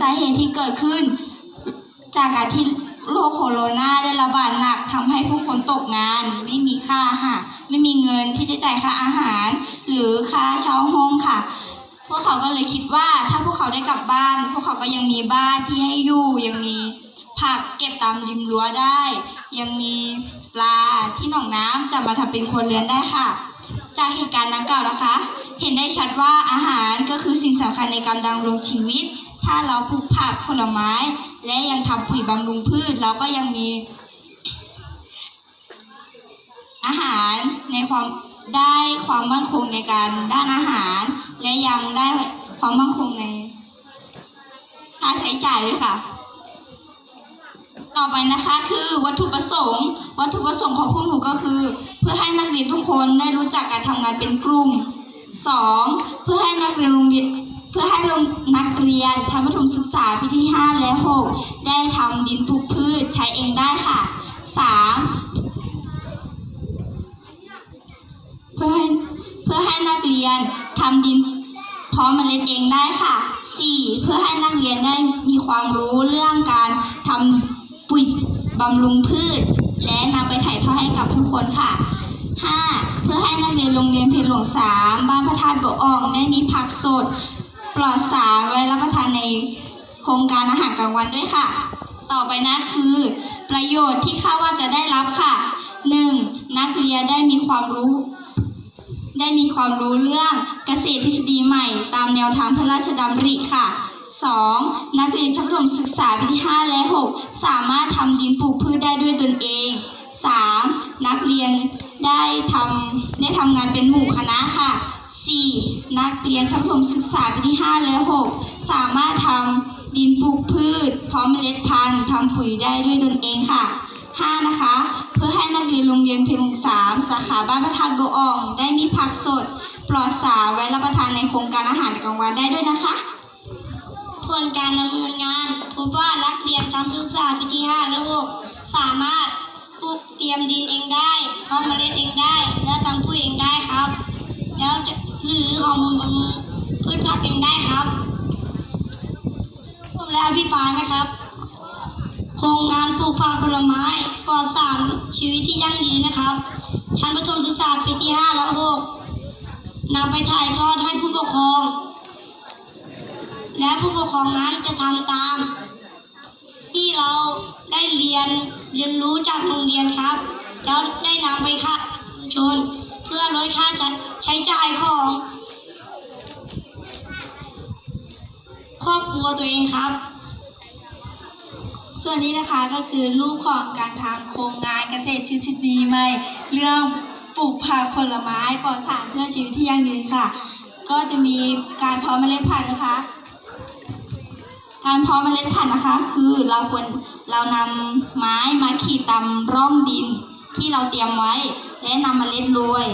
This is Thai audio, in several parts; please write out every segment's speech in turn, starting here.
สาเหตุที่เกิดขึ้น จากการที่โรคโคโรนาได้ระบาดหนักทำให้ผู้คนตกงาน ไม่มีค่าอาหาไม่มีเงินที่จะจ่ายค่าอาหาร หรือค่าเช่าห้องค่ะ พวกเขาก็เลยคิดว่าถ้าพวกเขาได้กลับบ้าน พวกเขาก็ยังมีบ้านที่ให้อยู่ยังมีผักเก็บตามริมรั้วได้ ยังมีปลาที่หนองน้ำจะมาทำเป็นครัวเรือนได้ค่ะ จากเหตุการณ์ดังกล่าวนะคะ เห็นได้ชัดว่าอาหารก็คือสิ่งสำคัญในการดำรงชีวิต ถ้าเราปลูกผักผลไม้ และยังทำปุ๋ยบำรุงพืช เราก็ยังมี อาหารในความได้ความมั่นคงในการด้านอาหาร และยังได้ความมั่นคงในค่าใช้จ่ายด้วยค่ะ ต่อไปนะคะคือวัตถุประสงค์ วัตถุประสงค์ของพวกหนูก็คือ เพื่อให้นักเรียนทุกคนได้รู้จักการทำงานเป็นกลุ่ม 2. เพื่อให้นักเรียนโรงเรียน เพื่อให้โรงนักเรียนชั้นประถมศึกษาปีที่ 5 และ 6 ได้ทำดินปลูกพืชใช้เองได้ค่ะ 3. เพื่อให้เพื่อให้นักเรียนทำดินเพาะเมล็ดเองได้ค่ะ 4. เพื่อให้นักเรียนได้มีความรู้เรื่องการทำปุ๋ยบำรุงพืช และนำไปถ่ายทอดให้กับผู้คนค่ะ 5. เพื่อให้นักเรียนโรงเรียนเพียรหลวงสามบ้านพระธาตุบ่ออ่องได้มีผักสด ปลอดสารไว้รับประทานในโครงการอาหารกลางวันด้วยค่ะ ต่อไปนะคือ ประโยชน์ที่คาดว่าจะได้รับค่ะ 1. นักเรียนได้มีความรู้ ได้มีความรู้เรื่องเกษตรทฤษฎีใหม่ ตามแนวทางพระราชดำริค่ะ 2. นักเรียนชั้นประถมศึกษาปีที่ 5 และ 6 สามารถทำดินปลูกพืชได้ด้วยตนเอง 3. นักเรียนได้ทำได้ทำงานเป็นหมู่คณะค่ะ 4. นักเรียนชั้นประถมศึกษาปีที่ 5 และ 6 สามารถทำดินปลูกพืช พร้อมเมล็ดพันธุ์ทำปุ๋ยได้ด้วยตนเองค่ะ 5. นะคะ เพื่อให้นักเรียนโรงเรียนเพียงสามสาขาบ้านประธานโบอ่อง ได้มีผักสด ปลอดสารไว้รับประทานในโครงการอาหารกลางวันได้ด้วยนะคะผลการดำเนินงานพบว่านักเรียนชั้นศึกษาปีที่ 5 และ 6 สามารถปลูกเตรียมดินเองได้เพาะเมล็ดเองได้ และทำปุ๋ยเองได้ครับ แล้วจะหรือฮอร์โมนบำรุงพืชผักเองได้ครับผมและอภิปรายนะครับ โครงงานปลูกผักผลไม้ปลอดสารชีวิตที่ยั่งยืนนะครับ ชั้นประถมศึกษาปีที่5และ6นำไปถ่ายทอดให้ผู้ปกครอง และผู้ปกครองนั้นจะทำตาม ที่เราได้เรียนเรียนรู้จากโรงเรียนครับ แล้วได้นำไปค่ะชุมชนเพื่อลดค่าจัด ใช้จ่ายของ ครอบครัวตัวเองครับ ส่วนนี้นะคะก็คือรูปของการทำโครงงานเกษตรทฤษฎีใหม่ เรื่องปลูกผักผลไม้ปลอดสารเพื่อชีวิตที่ยั่งยืนค่ะ ก็จะมีการเพาะเมล็ดพันธุ์นะคะ การเพาะเมล็ดพันธุ์นะคะ คือเราควรเรานำไม้มาขีดตามร่องดินที่เราเตรียมไว้ และนำเมล็ดโรย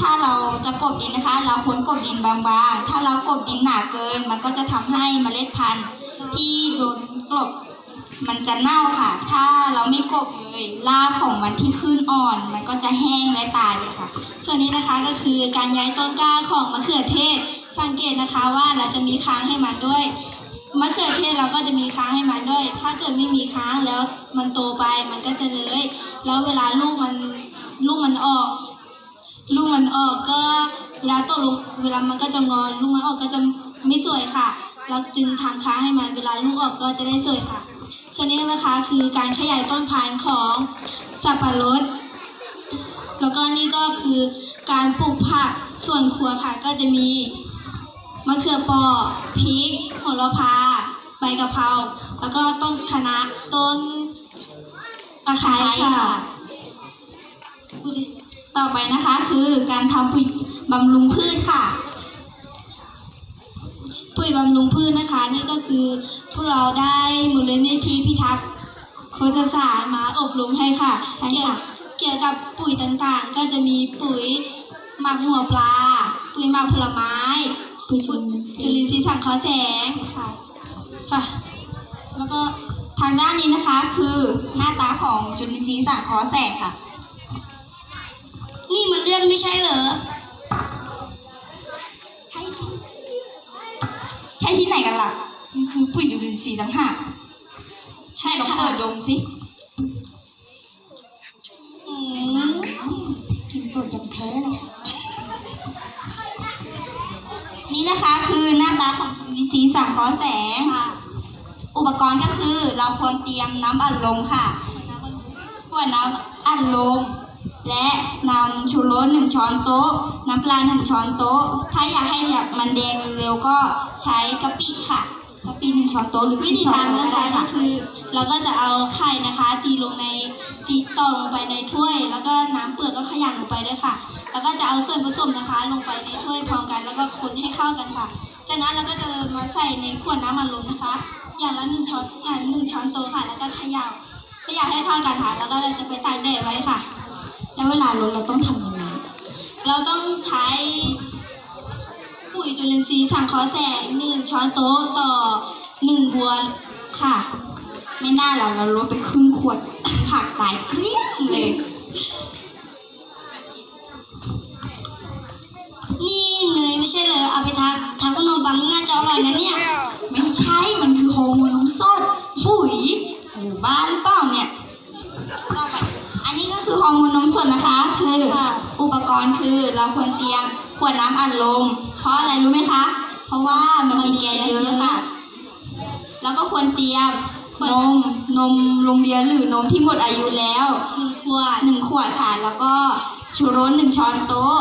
ถ้าเราจะกบดินนะคะ เราควรกบดินบางๆ ถ้าเรากบดินหนาเกิน มันก็จะทำให้เมล็ดพันธุ์ที่โดนกลบมันจะเน่าค่ะ ถ้าเราไม่กบเลยรากของมันที่ขึ้นอ่อน มันก็จะแห้งและตายเลยค่ะ ส่วนนี้นะคะก็คือการย้ายต้นกล้าของมะเขือเทศ สังเกตนะคะว่าเราจะมีค้างให้มันด้วยมะเขือเทศเราก็จะมีค้างให้มันด้วย ถ้าเกิดไม่มีค้างแล้วมันโตไปมันก็จะเลยแล้วเวลาลูกมันลูกมันออก ลูกมันออกก็เวลาตกลงเวลามันก็จะงอนลูกมันออกก็จะไม่สวยค่ะ เราจึงทำค้างให้มันเวลาลูกออกก็จะได้สวยค่ะส่นนี้นะคะคือการขยายต้นพันธุ์ของสับปะรด แล้วก็นี่ก็คือการปลูกผักส่วนครัวค่ะก็จะมีมะเขือเปอพริกโหระพา ใบกะเพราแล้วก็ต้นคะน้าต้นตะไคร้ค่ะ ต่อไปนะคะคือการทำปุ๋ยบำรุงพืชค่ะ ปุ๋ยบำรุงพืชนะคะนี่ก็คือพวกเราได้มูลนิธิพิทักษ์โคจสารมาอบรมให้ค่ะใช่ค่ะเกี่ยวเกี่ยวกับปุ๋ยต่างๆ ก็จะมีปุ๋ยหมักหัวปลา ปุ๋ยหมักผลไม้ปุ๋ยชุนจุลินทรีย์สังเคราะห์แสงค่ะค่ะ แล้วก็ทางด้านนี้นะคะคือหน้าตาของจุลินทรีย์ทรีย์สังเคราะห์แสงค่ะ นี่มันเลือดไม่ใช่เหรอใช่ที่ใช่ที่ไหนกันล่ะ มันคือปุ๋ยจุลินทรีย์ต่างหากใช่ลองเปิดดมสิอืมกินตัวจนแพ้เลยนี่นะคะคือหน้าตาของจุลินทรีย์สังเคราะห์แสงค่ะอุปกรณ์ก็คือเราควรเตรียมน้ำอัดลมค่ะขวดน้ำอัดลม และนำชูรสหนึ่งช้อนโต๊ะ น้ำปลาหนึ่งช้อนโต๊ะ ถ้าอยากให้แบบมันแดงเร็วก็ใช้กะปิค่ะกะปิหนึ่งช้อนโต๊ะหรือวิธีช้อนทำโต๊ะนะคะก็คือ เราก็จะเอาไข่นะคะ ตีลงในตีต่อลงไปในถ้วย แล้วก็น้ำเปลือกก็ขยำลงไปด้วยค่ะ แล้วก็จะเอาส่วนผสมนะคะ ลงไปในถ้วยพร้อมกัน แล้วก็คนให้เข้ากันค่ะ จากนั้นเราก็จะมาใส่ในขวดน้ำอัดลมนะคะ อย่างละหนึ่งช้อนอ่าหนึ่งช้อนโต๊ะค่ะ แล้วก็เขย่าเขย่าให้เข้ากันค่ะ แล้วก็เราจะไปตากแดดไว้ค่ะ แล้วเวลาลดเราต้องทำยังไง เราต้องใช้ปุ๋ยจุลินทรีย์สังเคราะห์แสงหนึ่งช้อนโต๊ะต่อหนึ่งบัวค่ะ ไม่น่าเราเราลดไปครึ่งขวดผักตายเกลี้ยงเลย นี่เนยไม่ใช่เหรอเอาไปทาทาขนมปังน่าจะอร่อยนะเนี่ย ไม่ใช่มันคือฮอร์โมนนมสดปุ๋ยโอ้บ้าหรือเปล่าเนี่ย คือฮอร์โมนนมสดนะคะ คือค่ะอุปกรณ์คือเราควรเตรียมขวดน้ำอัดลมเพราะอะไรรู้ไหมคะ เพราะว่ามันมีแก๊สเยอะค่ะ แล้วก็ควรเตรียมนมนมโรงเรียนหรือนมที่หมดอายุแล้วหนึ่งขวดหนึ่งขวดค่ะ แล้วก็ชูรสหนึ่งช้อนโต๊ะ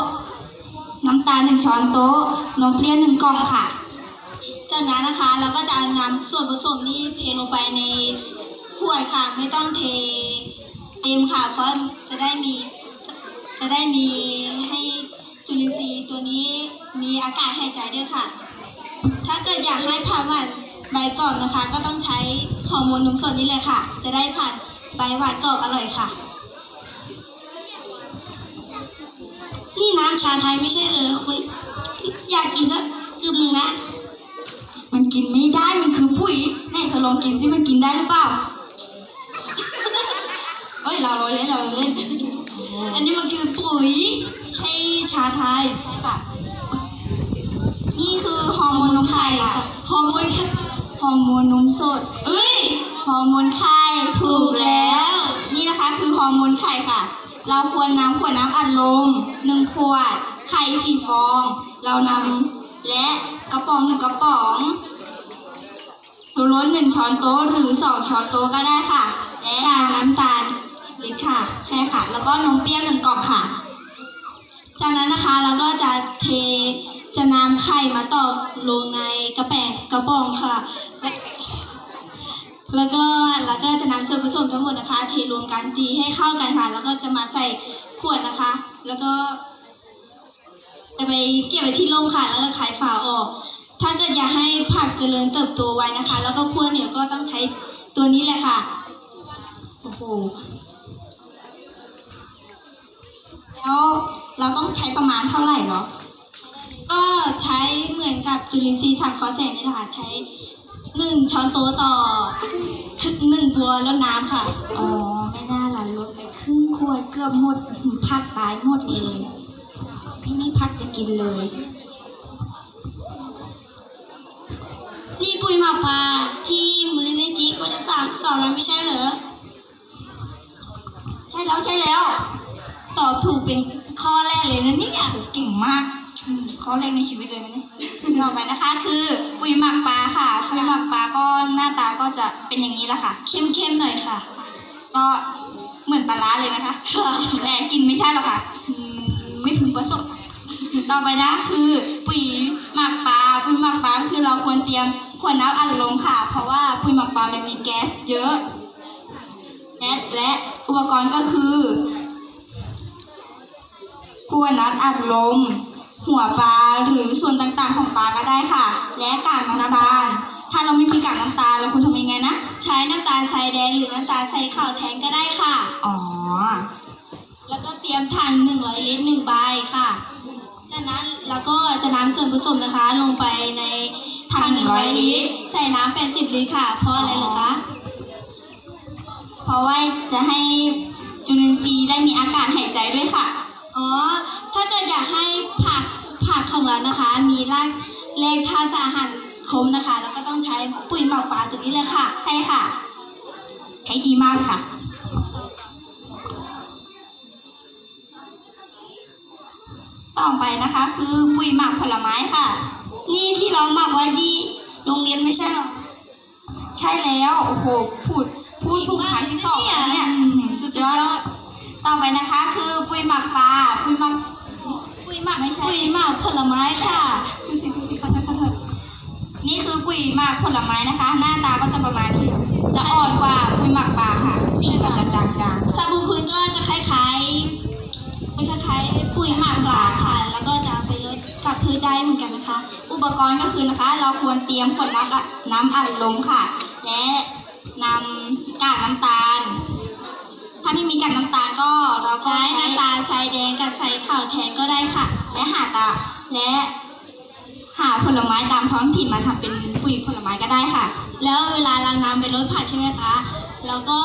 น้ำตาลหนึ่งช้อนโต๊ะ นมเปรี้ยวหนึ่งกล่องค่ะ จากนั้นนะคะเราก็จะเอาน้ำส่วนผสมนี้เทลงไปในขวดค่ะ ไม่ต้องเท เต็มค่ะ เพราะจะได้มีจะได้มีให้จุลินทรีย์ตัวนี้มีอากาศหายใจด้วยค่ะ ถ้าเกิดอยากให้ผ่านหวานใบกรอบนะคะ ก็ต้องใช้ฮอร์โมนนมสดนี่เลยค่ะ จะได้ผ่านใบหวานกรอบอร่อยค่ะ นี่น้ำชาไทยไม่ใช่เหรอคุณอยากกินก็กึมหนึ่งนะมันกินไม่ได้มันคือปุ๋ยไหนเธอลองกินสิมันกินได้หรือเปล่า ยเราเราเล่นเราเล่น อันนี้มันคือปุ๋ยใช่ชาไทยใช่ค่ะ นี่คือฮอร์โมนนมไข่ค่ะฮอร์โมนฮอร์โมนนมสด เอ้ยฮอร์โมนไข่ถูกแล้ว นี่นะคะคือฮอร์โมนไข่ค่ะ เราควรน้ำขวดน้ำอัดลมหนึ่งขวดไข่สี่ฟอง เรานำและกระป๋องหนึ่งกระป๋องชูรสหนึ่งช้อนโต๊ะหรือสองช้อนโต๊ะก็ได้ค่ะ และน้ำตาล ลิตรค่ะ ใช่ค่ะ แล้วก็นมเปรี้ยวหนึ่งกล่องค่ะ จากนั้นนะคะเราก็จะเทจะนำไข่มาตอกลงในกระแปงกระป๋องค่ะ แล้วก็แล้วก็จะนำส่วนผสมทั้งหมดนะคะ เทรวมกันตีให้เข้ากันค่ะ แล้วก็จะมาใส่ขวดนะคะ แล้วก็จะไปเก็บไว้ที่ร่มค่ะ แล้วก็ขายฝาออก ถ้าเกิดอยากให้ผักเจริญเติบโตไว้นะคะ แล้วก็ขั้วเหนียวก็ต้องใช้ตัวนี้แหละค่ะ โอ้โห แล้วเราต้องใช้ประมาณเท่าไหร่เหรอก็ใช้เหมือนกับจุลินทรีย์สังเคราะห์แสงนี่แหละค่ะใช้หนึ่งช้อนโต๊ะต่อหนึ่งบัวแล้วน้ำค่ะ อ๋อ ไม่น่าละลดไปครึ่งขวดเกือบหมดผักตายหมดเลย พี่ไม่พักจะกินเลย นี่ปุยหมาปลาที่มูลนิธิก็จะสอนสอนมันไม่ใช่เหรอ ใช่แล้วใช่แล้ว ตอบถูกเป็นข้อแรกเลยนะเนี่ยเก่งมากข้อแรกในชีวิตเลยนะเนี่ยต่อไปนะคะ คือปุ๋ยหมักปลาค่ะปุ๋ยหมักปลาก็หน้าตาก็จะเป็นอย่างนี้แหละค่ะ เข้มๆหน่อยค่ะ ก็เหมือนปลาร้าเลยนะคะแต่กินไม่ใช่หรอกค่ะ ไม่พึงประสบต่อไปนะคือปุ๋ยหมักปลาปุ๋ยหมักปลาคือเราควรเตรียมขวดน้ำอัดลมค่ะ เพราะว่าปุ๋ยหมักปลามันมีแก๊สเยอะและและอุปกรณ์ก็คือ วดน้ำอัดลม หัวปลาหรือส่วนต่างๆของปลาก็ได้ค่ะ และกากน้ำตาล ถ้าเราไม่มีกากน้ำตาลเราควรทำยังไงนะ ใช้น้ำตาลทรายแดงหรือน้ำตาลทรายขาวแทนก็ได้ค่ะ อ๋อ แล้วก็เตรียมถ่าน100 ลิตร1ใบค่ะ จากนั้นเราก็จะนำส่วนผสมนะคะลงไปในถ่าน100 ลิตร ใส่น้ำ80 ลิตรค่ะ เพราะอะไรเหรอคะ เพราะว่าจะให้การหายใจด้วยค่ะ อ๋อ ถ้าเกิดอยากให้ผักผักของเรานะคะ มีรากแรงธาตุสารอาหารครบนะคะ แล้วก็ต้องใช้ปุ๋ยหมักปลาตัวนี้เลยค่ะ ใช่ค่ะ ใช้ดีมากเลยค่ะต่อไปนะคะคือปุ๋ยหมักผลไม้ค่ะ นี่ที่เราหมักไว้ที่โรงเรียนไม่ใช่หรอใช่แล้วโอ้โหพูดพูดถูกครั้งที่สองแล้วเนี่ยสุดยอดต่อไปนะคะ คือปุ๋ยหมักปลาปุ๋ยหมัก ปุ๋ยมักไม่ใช่ ปุ๋ยหมักผลไม้ค่ะนี่คือปุ๋ยหมักผลไม้นะคะ หน้าตาก็จะประมาณนี้ จะอ่อนกว่าปุ๋ยหมักปลาค่ะ สีก็จะจางๆสบู่คุณก็จะคล้ายๆเป็นคล้ายๆปุ๋ยหมักปลาค่ะ แล้วก็จะไปลดกับพืชได้เหมือนกันนะคะ อุปกรณ์ก็คือนะคะ เราควรเตรียมขวดน้ำน้ำอัดลมค่ะ และนำกากน้ำตาล ถ้าไม่มีกากน้ำตาลก็เราก็ใช้น้ำตาลทรายแดงกับทรายขาวแทนก็ได้ค่ะ และหาตาและหาผลไม้ตามท้องถิ่นมาทำเป็นปุ๋ยผลไม้ก็ได้ค่ะ แล้วเวลาเรานำไปลดผักใช่ไหมคะเราก็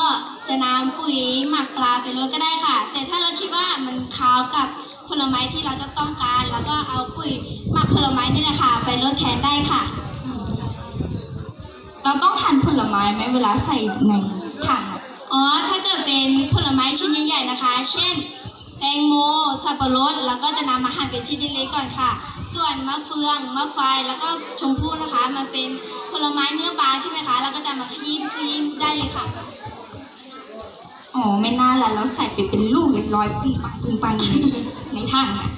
จะนำปุ๋ยหมักปลาไปลดก็ได้ค่ะ แต่ถ้าเราคิดว่ามันคาวกับผลไม้ที่เราจะต้องการแล้วก็เอาปุ๋ยหมักผลไม้นี่แหละค่ะ ไปลดแทนได้ค่ะ เราต้องหั่นผลไม้ไหมเวลาใส่ใน อะอ๋อ ถ้าเกิดเป็นผลไม้ชิ้นใหญ่ๆนะคะ เช่น แตงโม สับปะรด แล้วก็จะนำมาหั่นเป็นชิ้นเล็กๆก่อนค่ะ ส่วนมะเฟือง มะไฟ แล้วก็ชมพู่นะคะ มันเป็นผลไม้เนื้อบางใช่ไหมคะ แล้วก็จะมาขยี้ขยี้ได้เลยค่ะ อ๋อ ไม่น่าละเราใส่ไปเป็นลูกเลยร้อยปุ้งปังปุ้งปังอยู่ในถังอะ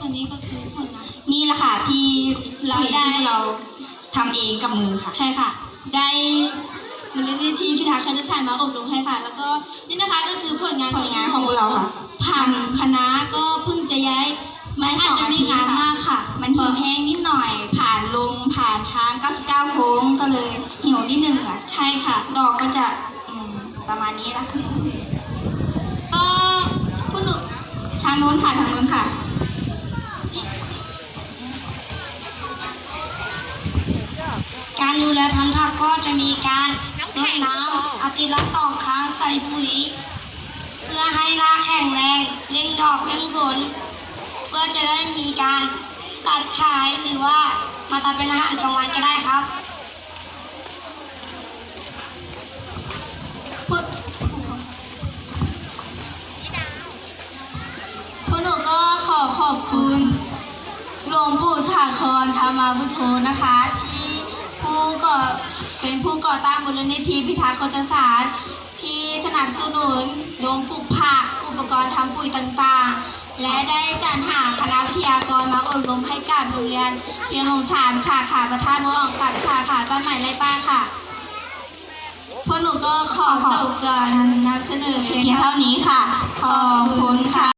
อันนี้ก็คือผลไม้นี่แหละค่ะที่เราได้ที่เราทำเองกับมือค่ะ ใช่ค่ะ ได้มูลนิธิพิทักษ์คณะศาสตร์มาอบรมให้ค่ะ แล้วก็นี่นะคะก็คือผลงานผลงานของพวกเราค่ะผักคณะก็เพิ่งจะย้ายมันอาจจะไม่งามมากค่ะ มันเหี่ยวแห้งนิดหน่อย ผ่านลมผ่านทาง 99 โค้งก็เลยเหี่ยวนิดนึงอะ ใช่ค่ะ ดอกก็จะอืมประมาณนี้นะก็ผู้หนูทางนู้นค่ะทางนู้นค่ะ การดูแลพันธุ์ผักก็จะมีการรดน้ำอาทิตย์ละสองครั้งใส่ปุ๋ย เพื่อให้รากแข็งแรงเร่งดอกเร่งผล เพื่อจะได้มีการตัดขายหรือว่ามาทำเป็นอาหารกลางวันก็ได้ครับผู้ผู้หนูก็ขอขอบคุณหลวงปู่สาครธรรมาพุทโธนะคะที่ ผู้ก่อเป็นผู้ก่อตั้งมูลนิธิพิทักษ์โคจรศาร ที่สนับสนุนโรงปลูกผักอุปกรณ์ทำปุ๋ยต่างๆ และได้จัดหาคณะวิทยากรมาอบรมให้กับโรงเรียน เพียงหลงสามสาขาประทานเมืองออกกับสาขาบ้านใหม่ไรป้าค่ะพวกหนูก็ขอจบการนำเสนอเพียงเท่านี้ค่ะ ขอบคุณค่ะ